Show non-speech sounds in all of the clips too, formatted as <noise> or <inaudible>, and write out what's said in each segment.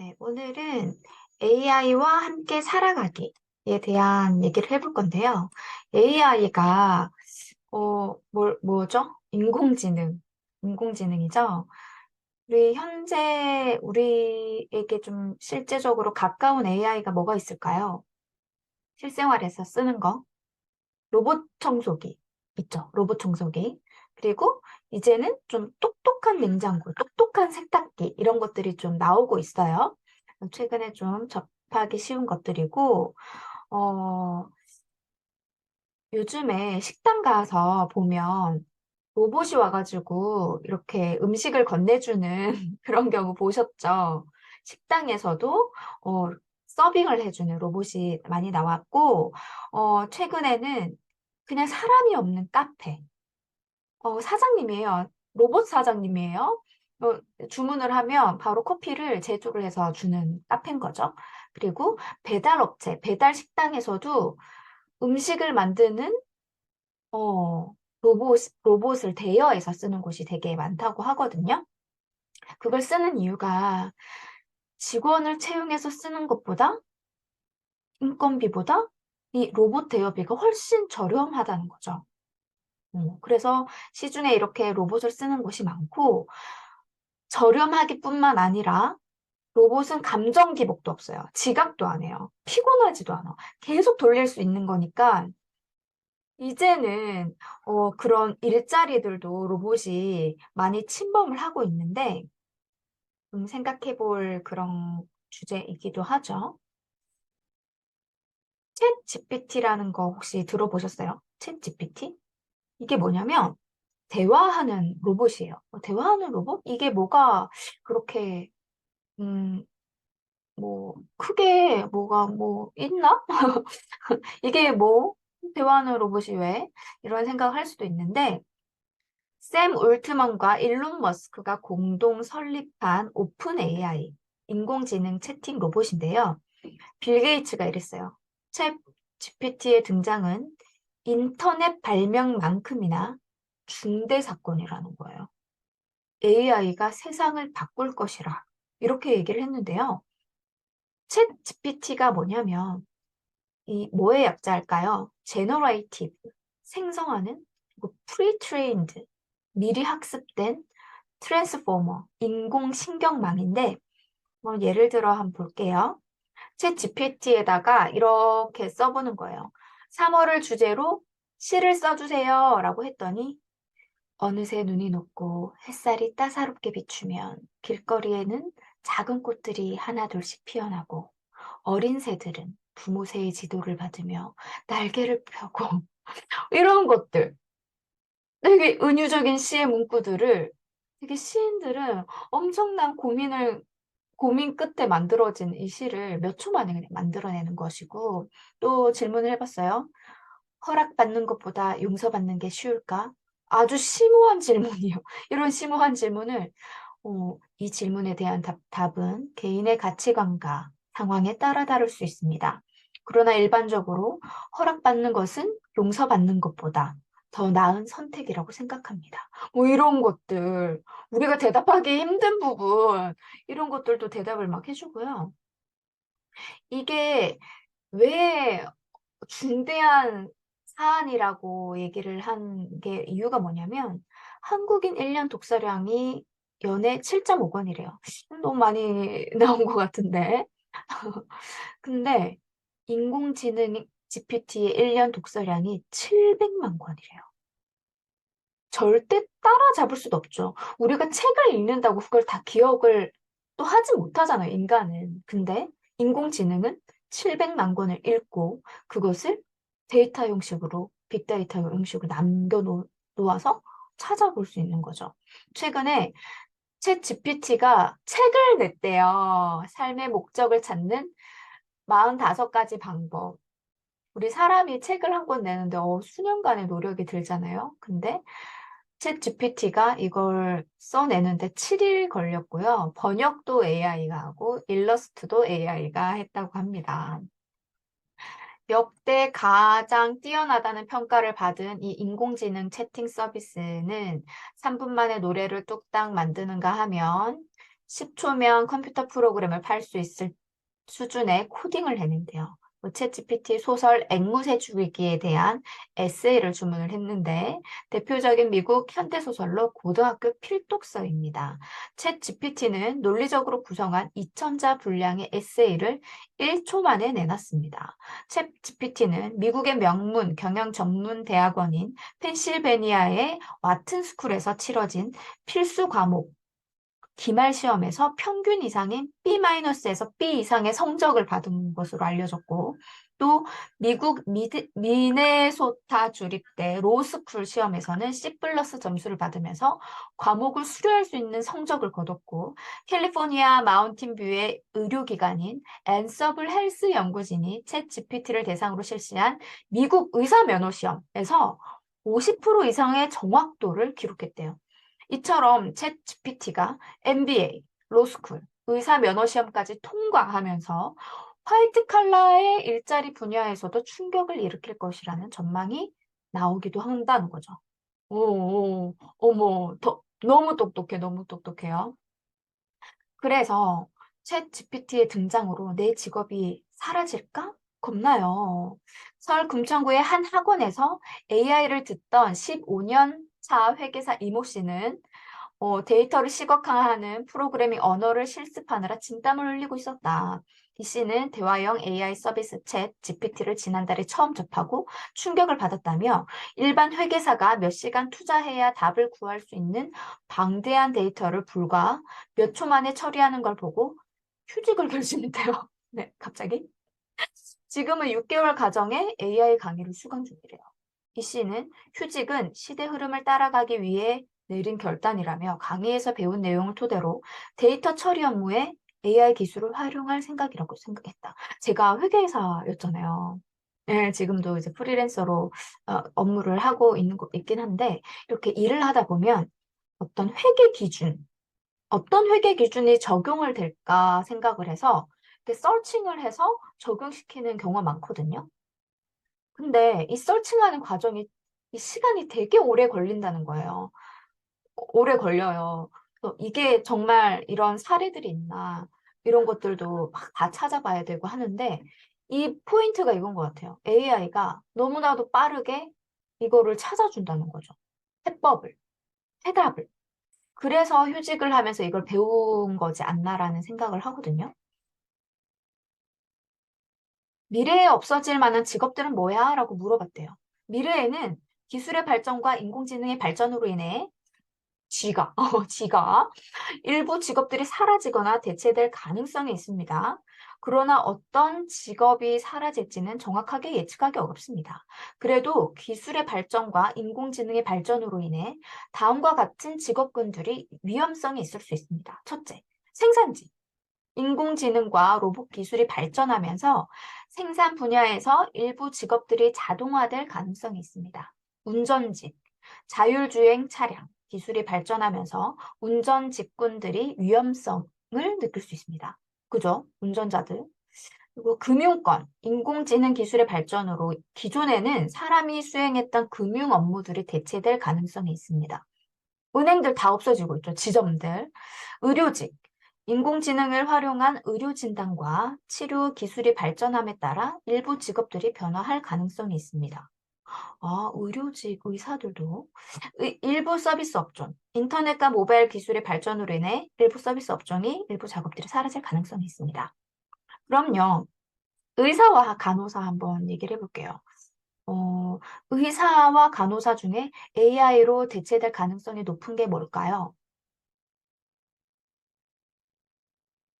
네, 오늘은 AI와 함께 살아가기에 대한 얘기를 해볼 건데요. AI가 어, 뭘, 뭐죠? 인공지능, 인공지능이죠. 우리 현재 우리에게 좀 실제적으로 가까운 AI가 뭐가 있을까요? 실생활에서 쓰는 거. 로봇 청소기 있죠. 로봇 청소기. 그리고 이제는 좀 똑똑한 냉장고, 똑똑한 세탁기 이런 것들이 좀 나오고 있어요. 최근에 좀 접하기 쉬운 것들이고 어, 요즘에 식당 가서 보면 로봇이 와가지고 이렇게 음식을 건네주는 <laughs> 그런 경우 보셨죠? 식당에서도 어, 서빙을 해주는 로봇이 많이 나왔고 어, 최근에는 그냥 사람이 없는 카페 어, 사장님이에요. 로봇 사장님이에요. 어, 주문을 하면 바로 커피를 제조를 해서 주는 카페인 거죠. 그리고 배달업체, 배달 식당에서도 음식을 만드는 어, 로봇, 로봇을 대여해서 쓰는 곳이 되게 많다고 하거든요. 그걸 쓰는 이유가 직원을 채용해서 쓰는 것보다 인건비보다 이 로봇 대여비가 훨씬 저렴하다는 거죠. 어, 그래서 시중에 이렇게 로봇을 쓰는 곳이 많고 저렴하기뿐만 아니라 로봇은 감정 기복도 없어요. 지각도 안 해요. 피곤하지도 않아. 계속 돌릴 수 있는 거니까 이제는 어, 그런 일자리들도 로봇이 많이 침범을 하고 있는데 좀 생각해 볼 그런 주제이기도 하죠. 챗 GPT라는 거 혹시 들어보셨어요? 챗 GPT? 이게 뭐냐면 대화하는 로봇이에요. 어, 대화하는 로봇? 이게 뭐가 그렇게 음, 뭐 크게 뭐가 뭐 있나? <laughs> 이게 뭐 대화하는 로봇이 왜? 이런 생각을 할 수도 있는데 샘 울트먼과 일론 머스크가 공동 설립한 오픈 AI 인공지능 채팅 로봇인데요. 빌 게이츠가 이랬어요. 챗 GPT의 등장은 인터넷 발명만큼이나 중대 사건이라는 거예요. AI가 세상을 바꿀 것이라 이렇게 얘기를 했는데요. 챗 GPT가 뭐냐면 이 뭐의 약자일까요? 제너레이티브 생성하는 그리고 프리트레인드 미리 학습된 트랜스포머 인공신경망인데 뭐 예를 들어 한번 볼게요. 챗 GPT에다가 이렇게 써보는 거예요. 3월을 주제로 시를 써주세요 라고 했더니 어느새 눈이 녹고 햇살이 따사롭게 비추면 길거리에는 작은 꽃들이 하나둘씩 피어나고 어린 새들은 부모 새의 지도를 받으며 날개를 펴고 <laughs> 이런 것들 되게 은유적인 시의 문구들을 되게 시인들은 엄청난 고민을 고민 끝에 만들어진 이 시를 몇 초 만에 그냥 만들어내는 것이고 또 질문을 해봤어요. 허락받는 것보다 용서받는 게 쉬울까? 아주 심오한 <laughs> 질문이요. 이런 심오한 질문을 어, 이 질문에 대한 답, 답은 개인의 가치관과 상황에 따라 다를 수 있습니다. 그러나 일반적으로 허락받는 것은 용서받는 것보다 더 나은 선택이라고 생각합니다. 뭐 이런 것들, 우리가 대답하기 힘든 부분, 이런 것들도 대답을 막 해주고요. 이게 왜 중대한 사안이라고 얘기를 한 게 이유가 뭐냐면 한국인 1년 독서량이 연애 7.5권이래요. <laughs> 너무 많이 <laughs> 나온 것 같은데. <laughs> 근데 인공지능 GPT의 1년 독서량이 700만 권이래요. 절대 따라잡을 수도 없죠. 우리가 책을 읽는다고 그걸 다 기억을 또 하지 못하잖아요, 인간은. 근데 인공지능은 700만 권을 읽고 그것을 데이터 형식으로, 빅데이터 형식으로 남겨놓아서 찾아볼 수 있는 거죠. 최근에 챗 GPT가 책을 냈대요. 삶의 목적을 찾는 45가지 방법. 우리 사람이 책을 한 권 내는데 어, 수년간의 노력이 들잖아요. 근데 챗 GPT가 이걸 써내는데 7일 걸렸고요. 번역도 AI가 하고 일러스트도 AI가 했다고 합니다. 역대 가장 뛰어나다는 평가를 받은 이 인공지능 채팅 서비스는 3분 만에 노래를 뚝딱 만드는가 하면 10초면 컴퓨터 프로그램을 팔 수 있을 수준의 코딩을 했는데요. 챗GPT 소설 앵무새 죽이기에 대한 에세이를 주문을 했는데 대표적인 미국 현대소설로 고등학교 필독서입니다. 챗GPT는 논리적으로 구성한 2,000자 분량의 에세이를 1초 만에 내놨습니다. 챗GPT는 미국의 명문 경영 전문 대학원인 펜실베니아의 와튼스쿨에서 치러진 필수 과목 기말 시험에서 평균 이상인 B-에서 B 이상의 성적을 받은 것으로 알려졌고 또 미국 미드, 미네소타 주립대 로스쿨 시험에서는 C 플러스 점수를 받으면서 과목을 수료할 수 있는 성적을 거뒀고 캘리포니아 마운틴뷰의 의료기관인 앤서블 헬스 연구진이 챗 GPT를 대상으로 실시한 미국 의사 면허 시험에서 50% 이상의 정확도를 기록했대요. 이처럼 챗 GPT가 MBA, 로스쿨, 의사 면허 시험까지 통과하면서 화이트 칼라의 일자리 분야에서도 충격을 일으킬 것이라는 전망이 나오기도 한다는 거죠. 오, 어머, 더, 너무 똑똑해, 너무 똑똑해요. 그래서 챗 GPT의 등장으로 내 직업이 사라질까? 겁나요. 서울 금천구의 한 학원에서 AI를 듣던 15년 차 회계사 이모 씨는 어, 데이터를 시각화하는 프로그래밍 언어를 실습하느라 진땀을 흘리고 있었다. 이 씨는 대화형 AI 서비스 챗 GPT를 지난달에 처음 접하고 충격을 받았다며 일반 회계사가 몇 시간 투자해야 답을 구할 수 있는 방대한 데이터를 불과 몇 초 만에 처리하는 걸 보고 휴직을 결심했대요. <laughs> 네, 갑자기. 지금은 6개월 가정에 AI 강의를 수강 중이래요. 이 씨는 휴직은 시대 흐름을 따라가기 위해 내린 결단이라며 강의에서 배운 내용을 토대로 데이터 처리 업무에 AI 기술을 활용할 생각이라고 생각했다. 제가 회계사였잖아요. 네, 지금도 이제 프리랜서로 어, 업무를 하고 있는 거 있긴 한데 이렇게 일을 하다 보면 어떤 회계 기준, 어떤 회계 기준이 적용을 될까 생각을 해서 이렇게 서칭을 해서 적용시키는 경우가 많거든요. 근데 이 서칭하는 과정이 이 시간이 되게 오래 걸린다는 거예요. 오래 걸려요. 이게 정말 이런 사례들이 있나 이런 것들도 막 다 찾아봐야 되고 하는데 이 포인트가 이건 것 같아요. AI가 너무나도 빠르게 이거를 찾아준다는 거죠. 해법을, 해답을. 그래서 휴직을 하면서 이걸 배운 거지 않나라는 생각을 하거든요. 미래에 없어질 만한 직업들은 뭐야? 라고 물어봤대요. 미래에는 기술의 발전과 인공지능의 발전으로 인해 쥐가, <laughs> 어, 쥐가 일부 직업들이 사라지거나 대체될 가능성이 있습니다. 그러나 어떤 직업이 사라질지는 정확하게 예측하기 어렵습니다. 그래도 기술의 발전과 인공지능의 발전으로 인해 다음과 같은 직업군들이 위험성이 있을 수 있습니다. 첫째, 생산직. 인공지능과 로봇 기술이 발전하면서 생산 분야에서 일부 직업들이 자동화될 가능성이 있습니다. 운전직, 자율주행 차량 기술이 발전하면서 운전 직군들이 위험성을 느낄 수 있습니다. 그죠? 운전자들. 그리고 금융권, 인공지능 기술의 발전으로 기존에는 사람이 수행했던 금융 업무들이 대체될 가능성이 있습니다. 은행들 다 없어지고 있죠. 지점들. 의료직, 인공지능을 활용한 의료 진단과 치료 기술이 발전함에 따라 일부 직업들이 변화할 가능성이 있습니다. 아, 의료직 의사들도 일부 서비스 업종, 인터넷과 모바일 기술의 발전으로 인해 일부 서비스 업종이 일부 작업들이 사라질 가능성이 있습니다. 그럼요. 의사와 간호사 한번 얘기를 해볼게요. 어, 의사와 간호사 중에 AI로 대체될 가능성이 높은 게 뭘까요?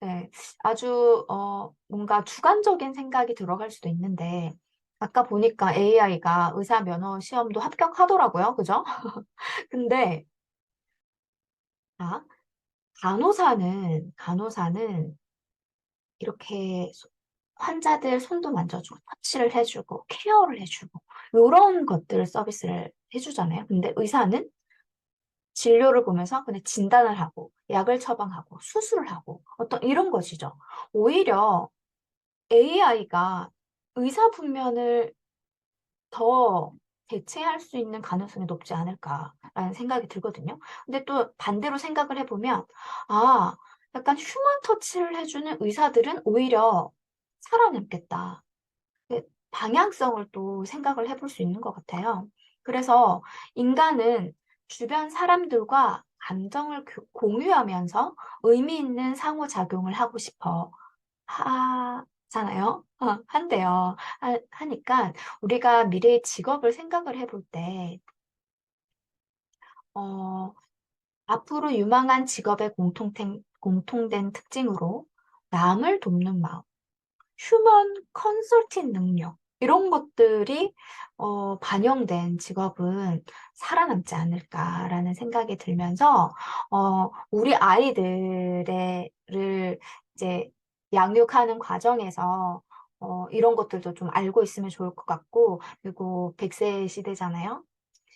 네, 아주 어, 뭔가 주관적인 생각이 들어갈 수도 있는데 아까 보니까 AI가 의사 면허 시험도 합격하더라고요. 그죠? <laughs> 근데 아, 간호사는 간호사는 이렇게 환자들 손도 만져주고 터치를 해주고 케어를 해주고 이런 것들 서비스를 해주잖아요. 근데 의사는 진료를 보면서 그냥 진단을 하고 약을 처방하고 수술을 하고 어떤 이런 것이죠. 오히려 AI가 의사 분면을 더 대체할 수 있는 가능성이 높지 않을까라는 생각이 들거든요. 근데 또 반대로 생각을 해보면 아 약간 휴먼 터치를 해주는 의사들은 오히려 살아남겠다. 그 방향성을 또 생각을 해볼 수 있는 것 같아요. 그래서 인간은 주변 사람들과 감정을 교- 공유하면서 의미 있는 상호작용을 하고 싶어 하잖아요. 어, 한대요. 하, 하니까 우리가 미래의 직업을 생각을 해볼 때, 어, 앞으로 유망한 직업의 공통된, 공통된 특징으로 남을 돕는 마음, 휴먼 컨설팅 능력, 이런 것들이 어, 반영된 직업은 살아남지 않을까라는 생각이 들면서 어, 우리 아이들을 이제 양육하는 과정에서 어, 이런 것들도 좀 알고 있으면 좋을 것 같고 그리고 100세 시대잖아요.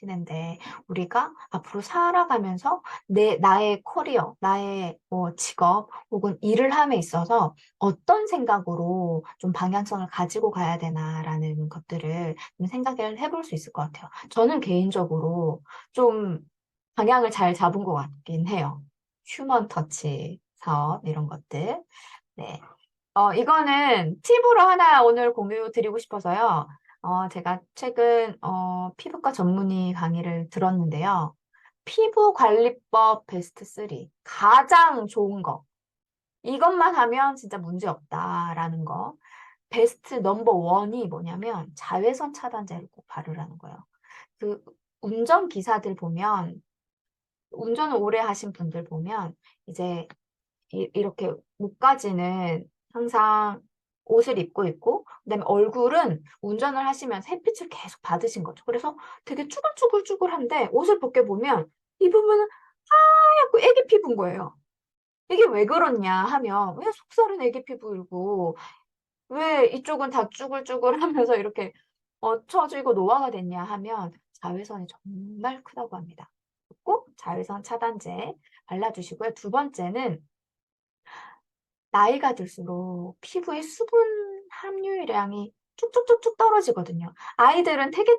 시대인데 우리가 앞으로 살아가면서 내 나의 커리어, 나의 뭐 직업 혹은 일을 함에 있어서 어떤 생각으로 좀 방향성을 가지고 가야 되나라는 것들을 좀 생각을 해볼 수 있을 것 같아요. 저는 개인적으로 좀 방향을 잘 잡은 것 같긴 해요. 휴먼 터치 사업 이런 것들. 네. 어, 이거는 팁으로 하나 오늘 공유 드리고 싶어서요. 어, 제가 최근 어, 피부과 전문의 강의를 들었는데요. 피부 관리법 베스트 3. 가장 좋은 거. 이것만 하면 진짜 문제 없다라는 거. 베스트 넘버 원이 뭐냐면 자외선 차단제를 꼭 바르라는 거예요. 그 운전 기사들 보면 운전을 오래 하신 분들 보면 이제 이, 이렇게 목까지는 항상 옷을 입고 있고 그다음에 얼굴은 운전을 하시면서 햇빛을 계속 받으신 거죠. 그래서 되게 쭈글쭈글쭈글한데 옷을 벗겨 보면 이 부분은 하얗고 애기 피부인 거예요. 이게 왜 그렇냐 하면 왜 속살은 애기 피부이고 왜 이쪽은 다 쭈글쭈글하면서 이렇게 얹혀지고 노화가 됐냐 하면 자외선이 정말 크다고 합니다. 꼭 자외선 차단제 발라주시고요. 두 번째는 나이가 들수록 피부의 수분 함유량이 쭉쭉쭉쭉 떨어지거든요. 아이들은 되게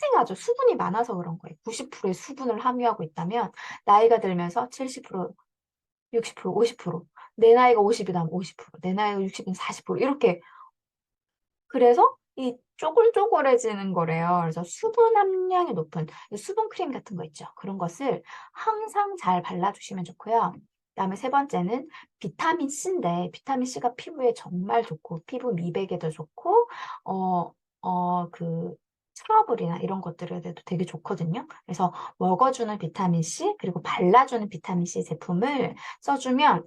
탱탱하죠. 수분이 많아서 그런 거예요. 90%의 수분을 함유하고 있다면 나이가 들면서 70%, 60%, 50%, 내 나이가 50이다 면 50%, 내 나이가 60이면 40% 이렇게 그래서 이 쪼글쪼글해지는 거래요. 그래서 수분 함량이 높은 수분 크림 같은 거 있죠. 그런 것을 항상 잘 발라주시면 좋고요. 그다음에 세 번째는 비타민 C인데 비타민 C가 피부에 정말 좋고 피부 미백에도 좋고 어 어 그 트러블이나 이런 것들에도 되게 좋거든요. 그래서 먹어주는 비타민 C 그리고 발라주는 비타민 C 제품을 써주면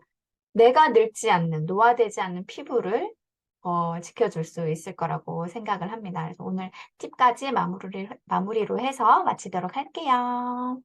내가 늙지 않는 노화되지 않는 피부를 어, 지켜줄 수 있을 거라고 생각을 합니다. 그래서 오늘 팁까지 마무리를, 마무리로 해서 마치도록 할게요.